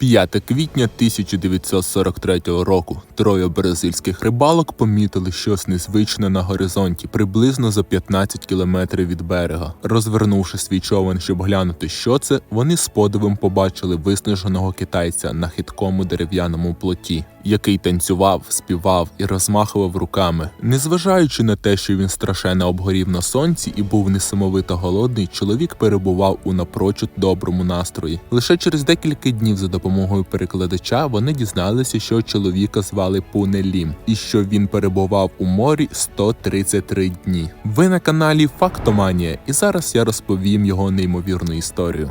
5 квітня 1943 року троє бразильських рибалок помітили щось незвичне на горизонті, приблизно за 15 кілометрів від берега. Розвернувши свій човен, щоб глянути, що це, вони з подивом побачили виснаженого китайця на хиткому дерев'яному плоті, який танцював, співав і розмахував руками. Незважаючи на те, що він страшенно обгорів на сонці і був несамовито голодний, чоловік перебував у напрочуд доброму настрої. Лише через декілька днів за допомогою перекладача вони дізналися, що чоловіка звали Пуне Лім і що він перебував у морі 133 дні. Ви на каналі Фактоманія, і зараз я розповім його неймовірну історію.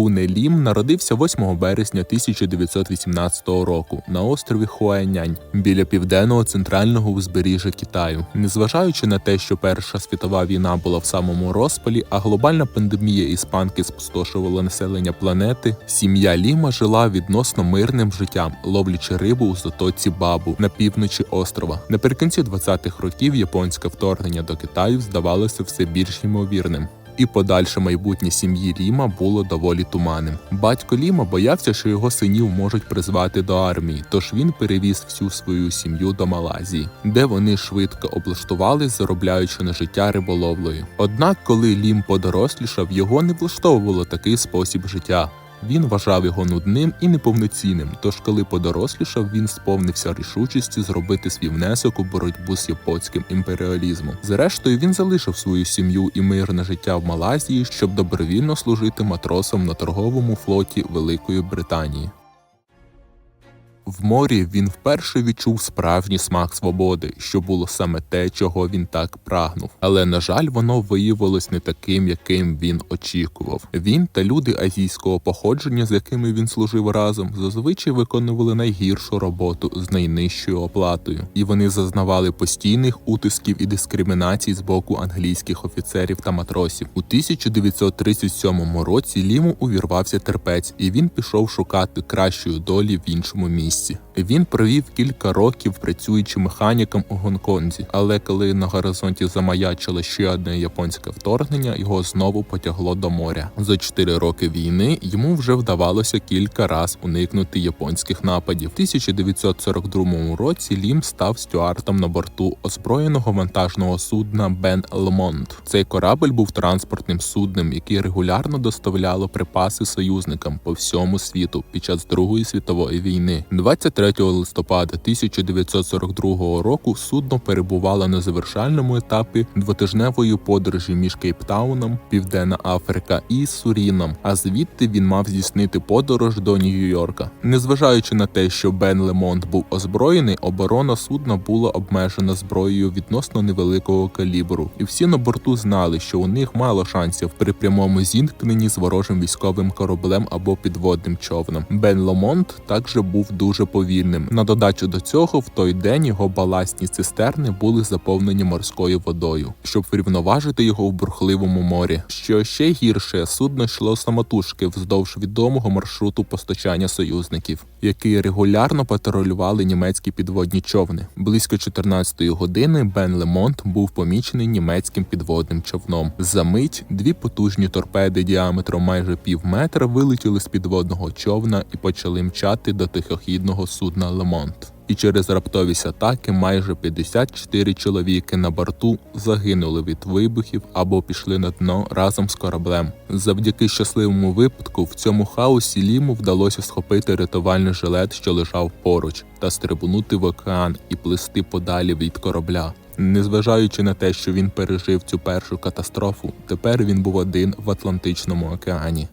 Пуне Лім народився 8 березня 1918 року на острові Хуайнянь біля південного центрального узбережжя Китаю. Незважаючи на те, що Перша світова війна була в самому розпалі, а глобальна пандемія іспанки спустошувала населення планети, сім'я Ліма жила відносно мирним життям, ловлячи рибу у затоці Бабу на півночі острова. Наприкінці 20-х років японське вторгнення до Китаю здавалося все більш ймовірним і подальше майбутнє сім'ї Ліма було доволі туманним. Батько Ліма боявся, що його синів можуть призвати до армії, тож він перевіз всю свою сім'ю до Малайзії, де вони швидко облаштувались, заробляючи на життя риболовлею. Однак, коли Лім подорослішав, його не влаштовувало такий спосіб життя. Він вважав його нудним і неповноцінним. Тож, коли подорослішав, він сповнився рішучості зробити свій внесок у боротьбу з японським імперіалізмом. Зрештою, він залишив свою сім'ю і мирне життя в Малайзії, щоб добровільно служити матросом на торговому флоті Великої Британії. В морі він вперше відчув справжній смак свободи, що було саме те, чого він так прагнув. Але на жаль, воно виявилось не таким, яким він очікував. Він та люди азійського походження, з якими він служив разом, зазвичай виконували найгіршу роботу з найнижчою оплатою, і вони зазнавали постійних утисків і дискримінацій з боку англійських офіцерів та матросів. У 1937 році Ліму увірвався терпець, і він пішов шукати кращої долі в іншому місці місці. Він провів кілька років працюючи механіком у Гонконзі, але коли на горизонті замаячило ще одне японське вторгнення, його знову потягло до моря. За чотири роки війни йому вже вдавалося кілька раз уникнути японських нападів. У 1942 році Лім став стюартом на борту озброєного вантажного судна Бен Лмонт. Цей корабль був транспортним судном, який регулярно доставляло припаси союзникам по всьому світу під час Другої світової війни. 23 листопада 1942 року судно перебувало на завершальному етапі двотижневої подорожі між Кейптауном, Південна Африка і Суріном. А звідти він мав здійснити подорож до Нью-Йорка. Незважаючи на те, що Бен Лемонт був озброєний, оборона судна була обмежена зброєю відносно невеликого калібру, і всі на борту знали, що у них мало шансів при прямому зіткненні з ворожим військовим кораблем або підводним човном. Бен Ломонт також був дуже повільним. На додачу до цього, в той день його баластні цистерни були заповнені морською водою, щоб врівноважити його в бурхливому морі. Що ще гірше, судно йшло самотужки вздовж відомого маршруту постачання союзників, які регулярно патрулювали німецькі підводні човни. Близько 14-ї години Бен Лемонт був помічений німецьким підводним човном. За мить дві потужні торпеди діаметром майже пів метра вилетіли з підводного човна і почали мчати до тихохідного судна Лемонт. І через раптовість атаки майже 54 чоловіки на борту загинули від вибухів або пішли на дно разом з кораблем. Завдяки щасливому випадку в цьому хаосі ліму вдалося схопити рятувальний жилет, що лежав поруч, та стрибнути в океан і плисти подалі від корабля. Незважаючи на те, що він пережив цю першу катастрофу, тепер він був один в Атлантичному океані.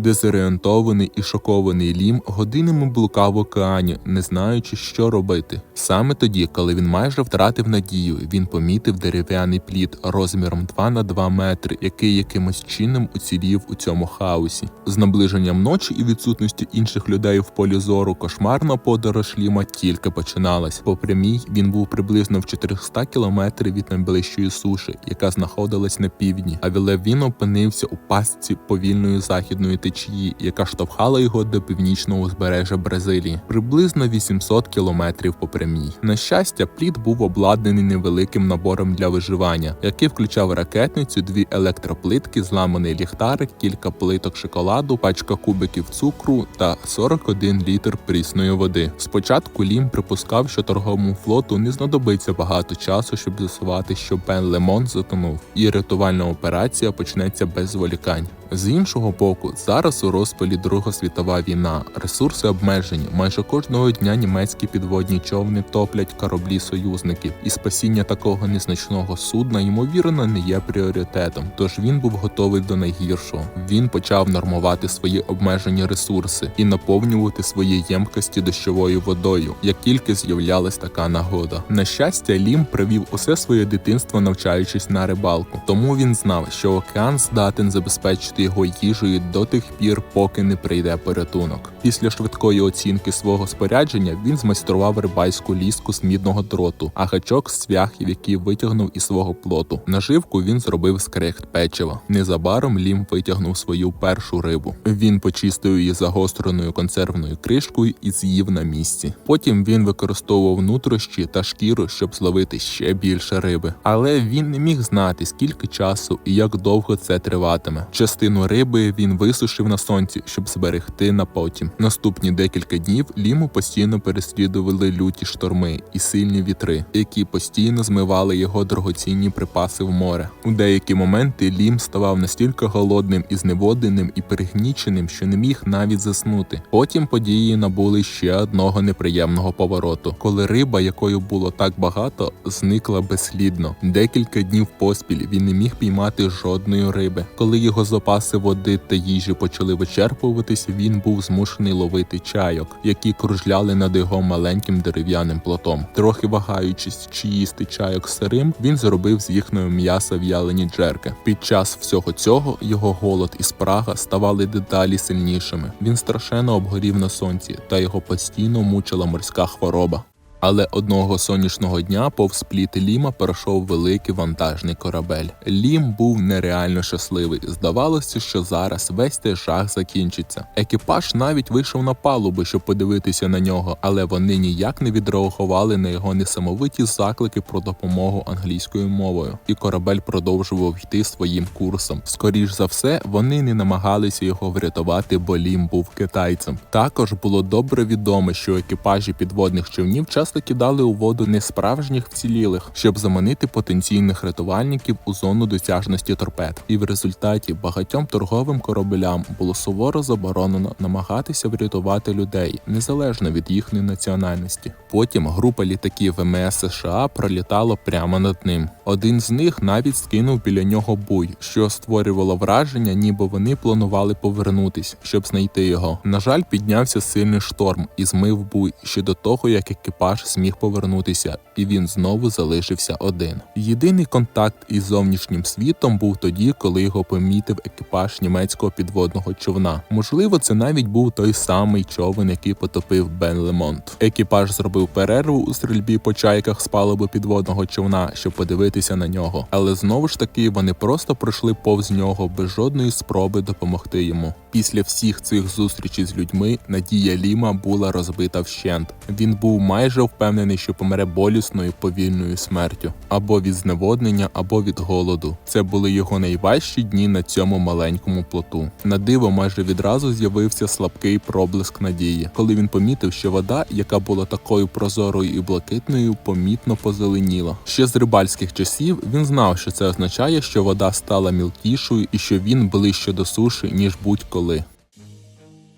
Дезорієнтований і шокований Лім годинами блукав в океані, не знаючи, що робити. Саме тоді, коли він майже втратив надію, він помітив дерев'яний плід розміром 2 на 2 метри, який якимось чином уцілів у цьому хаосі. З наближенням ночі і відсутністю інших людей в полі зору кошмарна подорож Ліма тільки починалась. По прямій він був приблизно в 400 кілометрів від найближчої суші, яка знаходилась на півдні. А він опинився у пастці повільної західної течії яка штовхала його до північного узбережжя Бразилії, приблизно 800 кілометрів по прямій. На щастя, плід був обладнаний невеликим набором для виживання, який включав ракетницю, дві електроплитки, зламаний ліхтарик, кілька плиток шоколаду, пачка кубиків цукру та 41 літр прісної води. Спочатку Лім припускав, що торговому флоту не знадобиться багато часу, щоб з'ясувати, що Бен Лемон затонув, і рятувальна операція почнеться без зволікань. З іншого боку, зараз у розпалі Друга світова війна, ресурси обмежені. Майже кожного дня німецькі підводні човни топлять кораблі союзників, і спасіння такого незначного судна ймовірно не є пріоритетом. Тож він був готовий до найгіршого. Він почав нормувати свої обмежені ресурси і наповнювати свої ємкості дощовою водою, як тільки з'являлась така нагода. На щастя, Лім провів усе своє дитинство, навчаючись на рибалку. Тому він знав, що океан здатен забезпечити його їжею до тих пір, поки не прийде порятунок. Після швидкої оцінки свого спорядження він змайстрував рибальську ліску з мідного дроту, а гачок з цвяхів, який витягнув із свого плоту. Наживку він зробив з крихт печива. Незабаром Лім витягнув свою першу рибу. Він почистив її загостреною консервною кришкою і з'їв на місці. Потім він використовував нутрощі та шкіру, щоб зловити ще більше риби. Але він не міг знати, скільки часу і як довго це триватиме. Частину риби він висушив на сонці, щоб зберегти на потім. Наступні декілька днів Ліму постійно переслідували люті шторми і сильні вітри, які постійно змивали його дорогоцінні припаси в море. У деякі моменти Лім ставав настільки голодним і зневоденим і перегніченим, що не міг навіть заснути. Потім події набули ще одного неприємного повороту, коли риба, якою було так багато, зникла безслідно. Декілька днів поспіль він не міг піймати жодної риби. Коли його запаси води та їжі почали вичерпуватись, він був змушений ловити чайок, які кружляли над його маленьким дерев'яним плотом. Трохи вагаючись, чи їсти чайок сирим, він зробив з їхнього м'яса в'ялені джерки. Під час всього цього його голод і спрага ставали дедалі сильнішими. Він страшенно обгорів на сонці, та його постійно мучила морська хвороба. Але одного сонячного дня повз пліт Ліма пройшов великий вантажний корабель. Лім був нереально щасливий. Здавалося, що зараз весь цей жах закінчиться. Екіпаж навіть вийшов на палубу, щоб подивитися на нього, але вони ніяк не відреагували на його несамовиті заклики про допомогу англійською мовою, і корабель продовжував йти своїм курсом. Скоріш за все, вони не намагалися його врятувати, бо Лім був китайцем. Також було добре відомо, що екіпажі підводних човнів часто кидали у воду несправжніх вцілілих, щоб заманити потенційних рятувальників у зону досяжності торпед. І в результаті багатьом торговим кораблям було суворо заборонено намагатися врятувати людей незалежно від їхньої національності. Потім група літаків ВМС США пролітала прямо над ним. Один з них навіть скинув біля нього буй, що створювало враження, ніби вони планували повернутись, щоб знайти його. На жаль, піднявся сильний шторм і змив буй ще до того, як екіпаж зміг повернутися, і він знову залишився один. Єдиний контакт із зовнішнім світом був тоді, коли його помітив екіпаж німецького підводного човна. Можливо, це навіть був той самий човен, який потопив Бен Лемонт. Екіпаж зробив перерву у стрільбі по чайках з палуби підводного човна, щоб подивитися на нього. Але знову ж таки вони просто пройшли повз нього без жодної спроби допомогти йому. Після всіх цих зустрічей з людьми надія Ліма була розбита вщент. Він був майже впевнений, що помре болісною повільною смертю або від зневоднення, або від голоду. Це були його найважчі дні на цьому маленькому плоту. На диво майже відразу з'явився слабкий проблиск надії, коли він помітив, що вода, яка була такою прозорою і блакитною, помітно позеленіла. Ще з рибальських часів він знав, що це означає, що вода стала мілкішою і що він ближче до суші ніж будь-коли.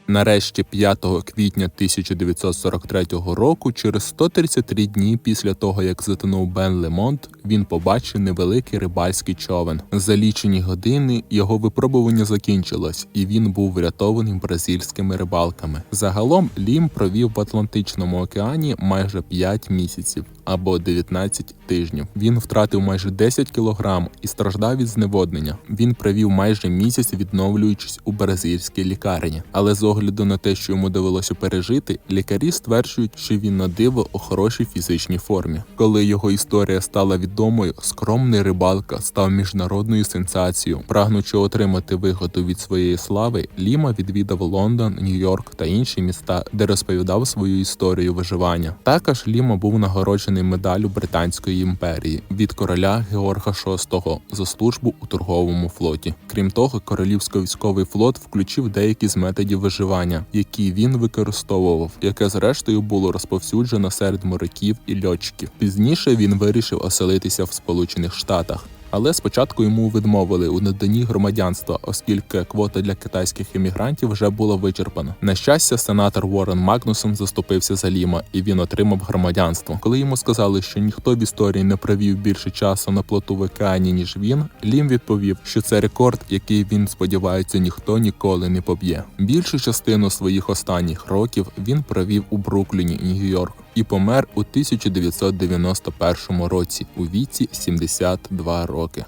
Нарешті 5 квітня 1943 року, через 133 дні після того, як затонув Бен Лемонт, він побачив невеликий рибальський човен. За лічені години його випробування закінчилось, і він був врятований бразильськими рибалками. Загалом Лім провів в Атлантичному океані майже 5 місяців або 19 тижнів. Він втратив майже 10 кілограм і страждав від зневоднення. Він провів майже місяць, відновлюючись у бразильській лікарні, але з огляду на те, що йому довелося пережити, лікарі стверджують, що він на диво у хорошій фізичній формі. Коли його історія стала відомою, скромний рибалка став міжнародною сенсацією. Прагнучи отримати вигоду від своєї слави, Ліма відвідав Лондон, Нью-Йорк та інші міста, де розповідав свою історію виживання. Також Ліма був нагороджений медаллю Британської імперії від короля Георга VI за службу у торговому флоті. Крім того, королівсько-військовий флот включив деякі з методів виживання, які він використовував, яке зрештою було розповсюджено серед моряків і льотчиків. Пізніше він вирішив оселитися в Сполучених Штатах. Але спочатку йому відмовили у наданні громадянства, оскільки квота для китайських іммігрантів вже була вичерпана. На щастя, сенатор Уоррен Магнусон заступився за Ліма, і він отримав громадянство. Коли йому сказали, що ніхто в історії не провів більше часу на плоту в океані, ніж він, Лім відповів, що це рекорд, який він сподівається, ніхто ніколи не поб'є. Більшу частину своїх останніх років він провів у Брукліні, Нью-Йорк. І помер у 1991 році у віці 72 роки.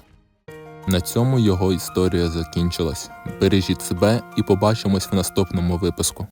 На цьому його історія закінчилась. Бережіть себе і побачимось в наступному випуску.